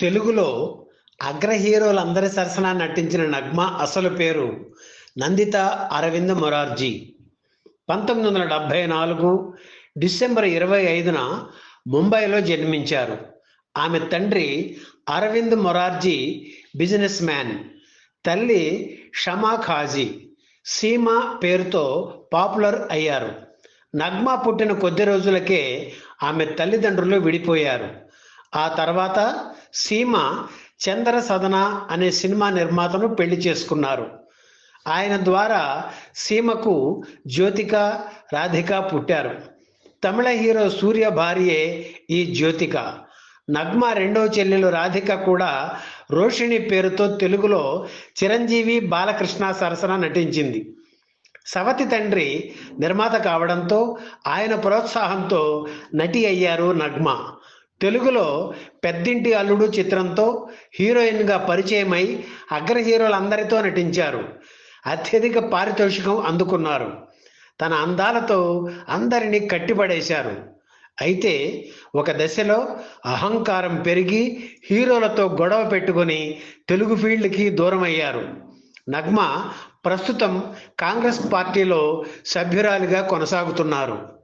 తెలుగులో అగ్ర హీరోలందరి సరసన నటించిన నగ్మ అసలు పేరు నందిత అరవింద్ మొరార్జీ. పంతొమ్మిది వందల డెబ్భై నాలుగు డిసెంబర్ ఇరవై ఐదున ముంబైలో జన్మించారు. ఆమె తండ్రి అరవింద్ మొరార్జీ బిజినెస్ మ్యాన్ తల్లి షమా ఖాజీ సీమా పేరుతో పాపులర్ అయ్యారు. నగ్మ పుట్టిన కొద్ది రోజులకే ఆమె తల్లిదండ్రులు విడిపోయారు. ఆ తర్వాత సీమ చంద్ర సదన అనే సినిమా నిర్మాతను పెళ్ళి చేసుకున్నారు. ఆయన ద్వారా సీమకు జ్యోతిక రాధిక పుట్టారు. తమిళ హీరో సూర్య భార్యే ఈ జ్యోతిక. నగ్మ రెండవ చెల్లెలు రాధిక కూడా రోషిణి పేరుతో తెలుగులో చిరంజీవి బాలకృష్ణ సరసన నటించింది. సవతి తండ్రి నిర్మాత కావడంతో ఆయన ప్రోత్సాహంతో నటి అయ్యారు నగ్మ. తెలుగులో పెద్దింటి అల్లుడు చిత్రంతో హీరోయిన్గా పరిచయమై అగ్ర హీరోలందరితో నటించారు. అత్యధిక పారితోషికం అందుకున్నారు. తన అందాలతో అందరినీ కట్టిపడేశారు. అయితే ఒక దశలో అహంకారం పెరిగి హీరోలతో గొడవ పెట్టుకొని తెలుగు ఫీల్డ్కి దూరమయ్యారు. నగ్మ ప్రస్తుతం కాంగ్రెస్ పార్టీలో సభ్యురాలిగా కొనసాగుతున్నారు.